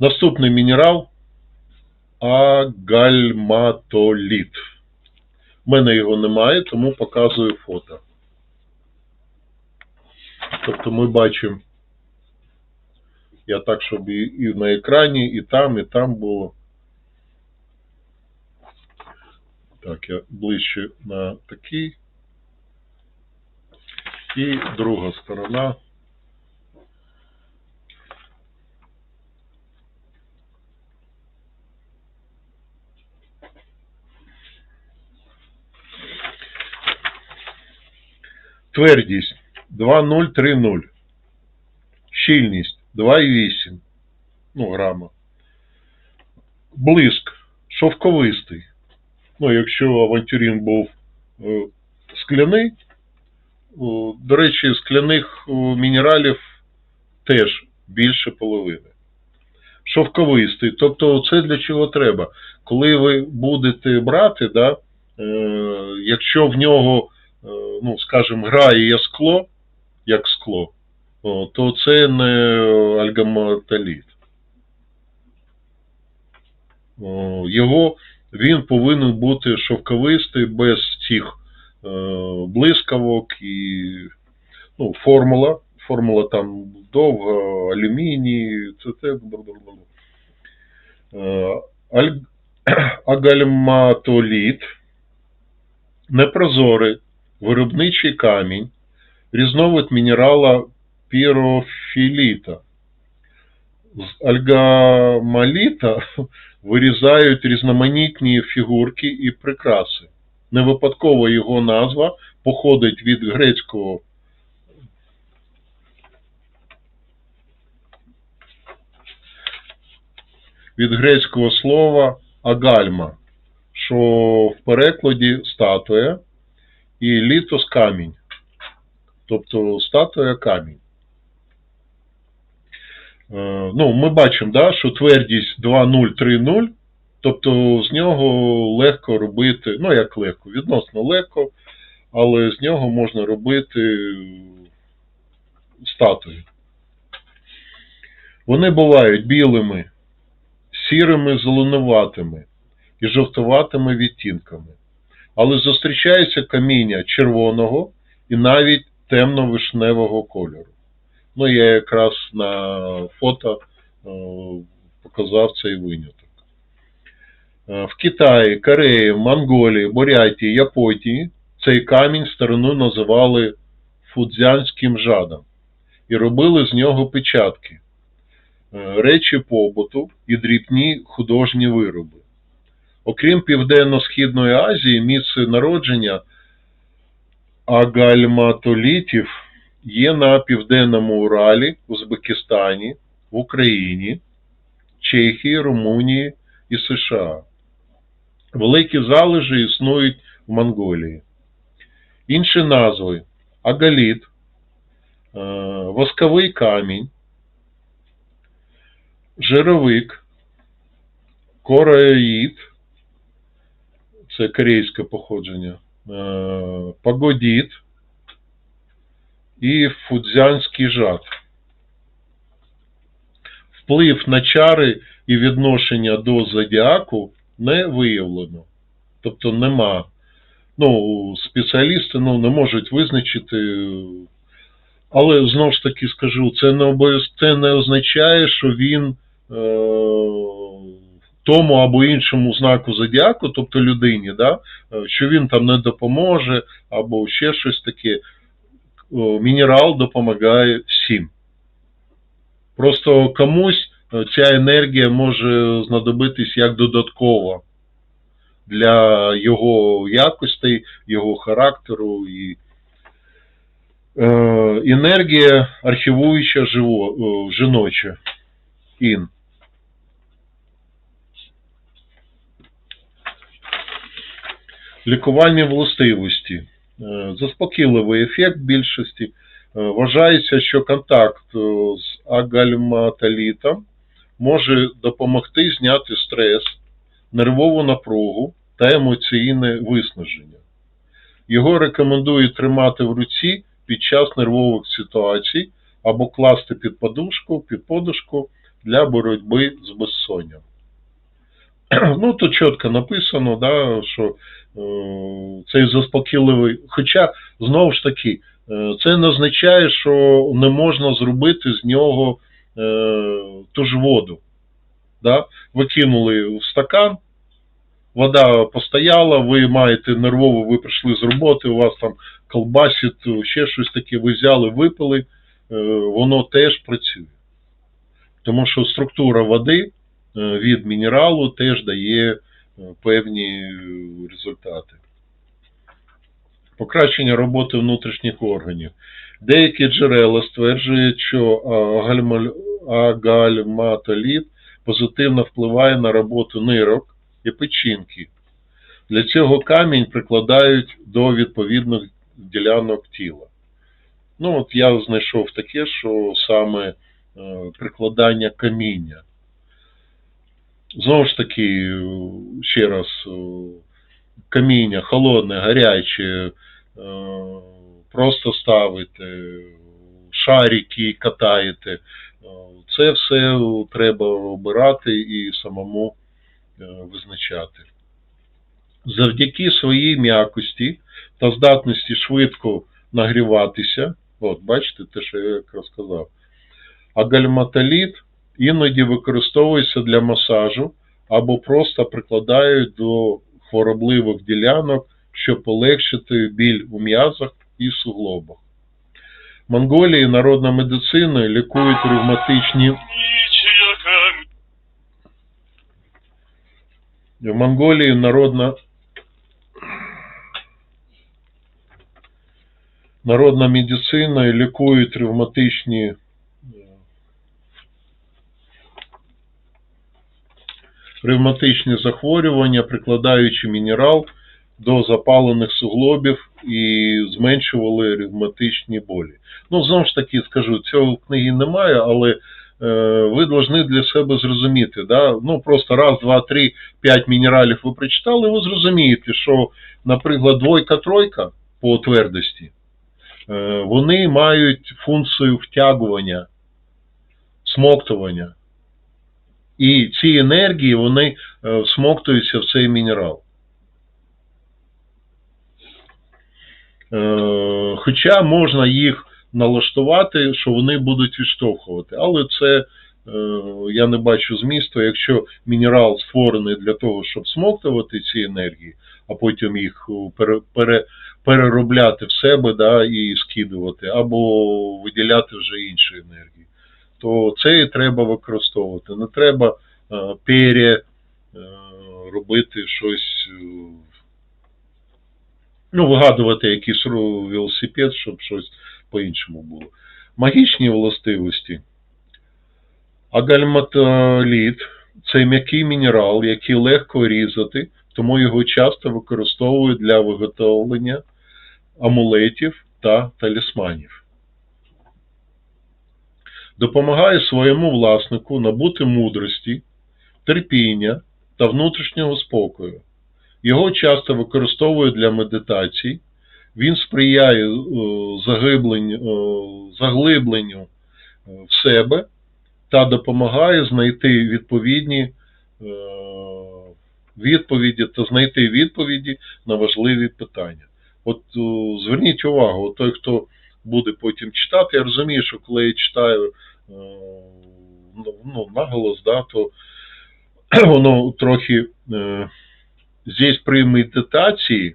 Наступний мінерал агальматоліт. У мене його немає, тому показую фото. Тобто ми бачимо, я так, щоб і, на екрані, і там, і там було. Так, я ближче на такий. І друга сторона. Твердість 2,030. Щільність 2,8 ну, грама. Блиск шовковистий. Ну, якщо авантюрин був е, скляний, до речі, скляних мінералів теж більше половини. Шовковистий. Тобто, це для чого треба? Коли ви будете брати, да, е, якщо в нього, ну, скажімо, грає скло, як скло, то це не альгаматоліт. Його він повинен бути шовковистий, без цих е, блискавок і ну, формула. Формула там довга, алюміній, це те. Е. Агальматоліт непрозорий виробничий камінь, різновид мінерала пірофіліта. З альгамаліта вирізають різноманітні фігурки і прикраси. Не випадково його назва походить від грецького від грецького слова агальма, що в перекладі статуя і літос камінь. Тобто статуя камінь. Е, Ну, ми бачимо, да, що твердість 2,030, тобто з нього легко робити, ну як легко, відносно легко, але з нього можна робити статуї. Вони бувають білими, сірими зеленуватими і жовтуватими відтінками. Але зустрічається каміння червоного і навіть темно-вишневого кольору. Ну, я якраз на фото е, показав цей виняток. Е, В Китаї, Кореї, Монголії, Бурятії, Японії цей камінь старину називали фудзянським жадом і робили з нього печатки, е, речі побуту і дрібні художні вироби. Окрім Південно-Східної Азії, місце народження агальматолітів є на Південному Уралі, Узбекистані, в Україні, Чехії, Румунії і США. Великі залежі існують в Монголії. Інші назви агаліт, е, восковий камінь, жировик, короїд, це корейське походження, е, погодіт і фудзянський жад. Вплив на чари і відношення до зодіаку не виявлено. Тобто нема. Ну, спеціалісти ну, не можуть визначити. Але знову ж таки скажу, це не обов'яз... це не означає, що він е... тому або іншому знаку зодіаку, тобто людині, да, е, що він там не допоможе, або ще щось таке. Мінерал допомагає всім. Просто комусь е, ця енергія може знадобитись як додаткова для його якостей, його характеру і е, енергія архівуюча е, жіноча. Ін. Лікувальні властивості. Е, Заспокійливий ефект більшості. Е, Вважається, що контакт е, з агальматолітом може допомогти зняти стрес, нервову напругу та емоційне виснаження. Його рекомендують тримати в руці під час нервових ситуацій або класти під подушку, під подушку для боротьби з безсонням. Ну, тут чітко написано, да, що е, цей заспокійливий. Хоча, знову ж таки, е, це не означає, що не можна зробити з нього е, ту ж воду. Да? Ви кинули в стакан, вода постояла, ви маєте нервово, ви прийшли з роботи, у вас там колбасить, ще щось таке, ви взяли, випили, воно теж працює. Тому що структура води від мінералу теж дає е, певні е, результати. Покращення роботи внутрішніх органів. Деякі джерела стверджують, що агальматоліт позитивно впливає на роботу нирок і печінки. Для цього камінь прикладають до відповідних ділянок тіла. Ну, от я знайшов таке, що саме е, прикладання каміння. Знову ж таки, ще раз, е, каміння холодне, гаряче, е, просто ставите, шарики катаєте. Е, Це все треба обирати і самому визначати. Завдяки своїй м'якості та здатності швидко нагріватися, от бачите те, що я якраз сказав, а гальматоліт іноді використовується для масажу або просто прикладають до хворобливих ділянок, щоб полегшити біль у м'язах і суглобах. В Монголії народна медицина лікують ревматичні В Монголії народна народна медицина лікують ревматичні ревматичні захворювання, прикладаючи мінерал до запалених суглобів і зменшували ревматичні болі. Ну, знову ж таки скажу, цього в книги немає, але е, ви повинні для себе зрозуміти. Да? Ну, просто раз, два, три, п'ять мінералів ви прочитали, ви зрозумієте, що, наприклад, двойка-тройка по твердості, е, вони мають функцію втягування, смоктування. І ці енергії вони е, всмоктуються в цей мінерал. Е, Хоча можна їх налаштувати, що вони будуть відштовхувати. Але це е, я не бачу змісту, якщо мінерал створений для того, щоб смоктувати ці енергії, а потім їх пере, пере, переробляти в себе да, і скидувати, або виділяти вже інші енергії, то це і треба використовувати. Не треба е, пере робити щось. е, Ну, вигадувати якийсь велосипед, щоб щось по-іншому було. Магічні властивості. Агальматоліт це м'який мінерал, який легко різати, тому його часто використовують для виготовлення амулетів та талісманів. Допомагає своєму власнику набути мудрості, терпіння та внутрішнього спокою. Його часто використовують для медитацій. Він сприяє е, заглибленню, е, заглибленню е, в себе та допомагає знайти відповідні відповіді та знайти відповіді на важливі питання. От зверніть увагу, той, хто буде потім читати, я розумію, що коли я читаю ну, наголос, да, то воно трохи е, здесь при медитації е,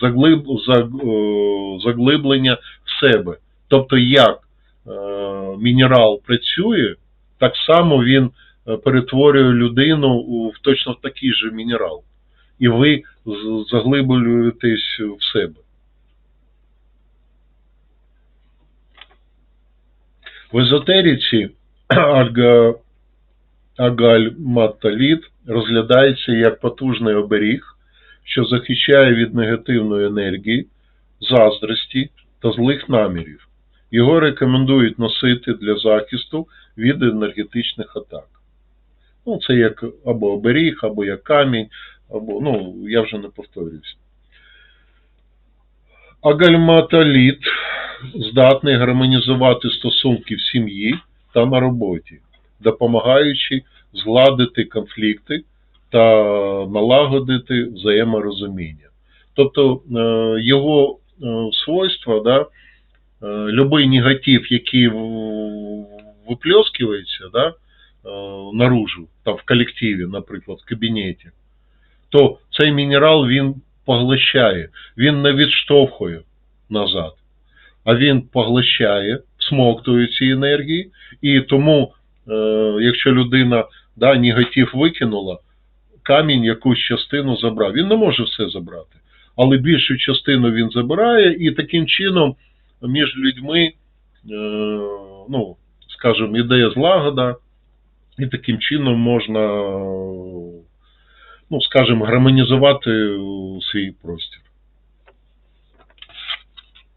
заглиб, заг- е, заглиблення в себе. Тобто, як е, мінерал працює, так само він е, перетворює людину в точно такий же мінерал. І ви заглиблюєтесь в себе. В езотериці альга, агальматоліт розглядається як потужний оберіг, що захищає від негативної енергії, заздрості та злих намірів. Його рекомендують носити для захисту від енергетичних атак. Ну, це як або оберіг, або як камінь, або, ну, я вже не повторююсь. Агальматоліт здатний гармонізувати стосунки в сім'ї та на роботі. допомагаючи згладити конфлікти та налагодити взаєморозуміння. Тобто е, його е, свойства, да, е, любий негатив, який в- виплескивається да, наружу, там в колективі, наприклад, в кабінеті, то цей мінерал він поглощає, він не відштовхує назад, а він поглощає, смоктує ці енергії, і тому, е, якщо людина да, негатив викинула, камінь якусь частину забрав. Він не може все забрати, але більшу частину він забирає, і таким чином між людьми, е, ну, скажімо, ідея злагода, і таким чином можна, ну, скажімо, гармонізувати свій простір.